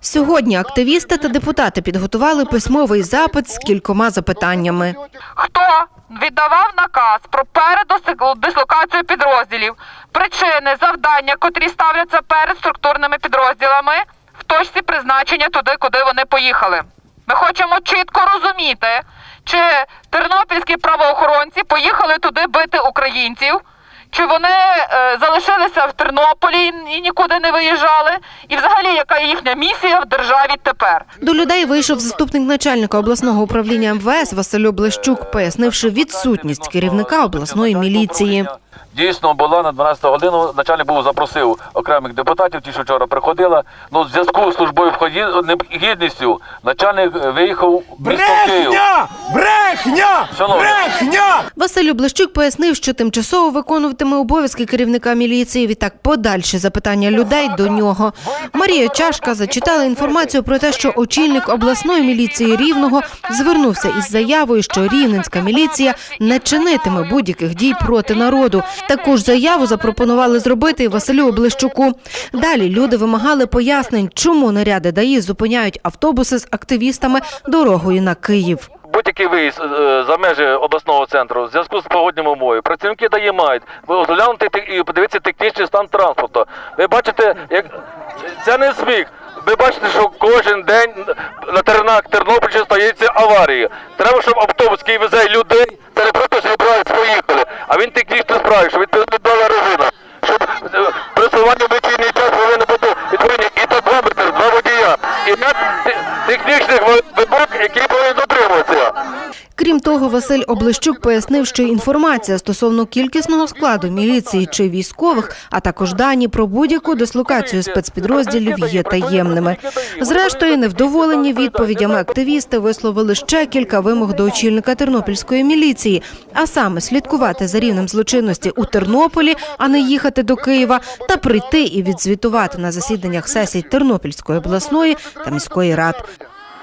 Сьогодні активісти та депутати підготували письмовий запит з кількома запитаннями. Хто віддавав наказ про передислокацію підрозділів, причини, завдання, котрі ставляться перед структурними підрозділами в точці призначення туди, куди вони поїхали? Ми хочемо чітко розуміти, чи тернопільські правоохоронці поїхали туди бити українців. Чи вони е, залишилися в Тернополі і нікуди не виїжджали? І взагалі, яка їхня місія в державі тепер? До людей вийшов заступник начальника обласного управління МВС Василь Блищук, пояснивши відсутність керівника обласної міліції. Дійсно була на 12 годину. Начальник був запросив окремих депутатів, ті, що вчора приходила. Ну, в зв'язку з службою необхідністю начальник е, виїхав в місто Київ. Брехня! Брехня! Шановні. Брехня! Василь Блищук пояснив, що тимчасово виконуватиме обов'язки керівника міліції. Відтак подальші запитання людей до нього. Марія Чашка зачитала інформацію про те, що очільник обласної міліції Рівного звернувся із заявою, що рівненська міліція не чинитиме будь-яких дій проти народу. Таку ж заяву запропонували зробити Василю Облищуку. Далі люди вимагали пояснень, чому наряди ДАІ зупиняють автобуси з активістами дорогою на Київ. Будь-який виїзд е, за межі обласного центру в зв'язку з погодними умовами. Працівники дає мають розглянути те- і подивитися технічний стан транспорту. Ви бачите, як це не сміх. Ви бачите, що кожен день на теренах Тернопільщини стається аварії. Треба, щоб автобус, який везе людей, технічно справить, щоб відповідала резина. Щоб е, в вечірній час повинно бути відповідні і тахометр, два метри, два водія, і ряд технічних ви- які. Крім того, Василь Облищук пояснив, що інформація стосовно кількісного складу міліції чи військових, а також дані про будь-яку дислокацію спецпідрозділів є таємними. Зрештою, невдоволені відповідями активісти висловили ще кілька вимог до очільника тернопільської міліції, а саме слідкувати за рівнем злочинності у Тернополі, а не їхати до Києва, та прийти і відзвітувати на засіданнях сесій Тернопільської обласної та міської рад.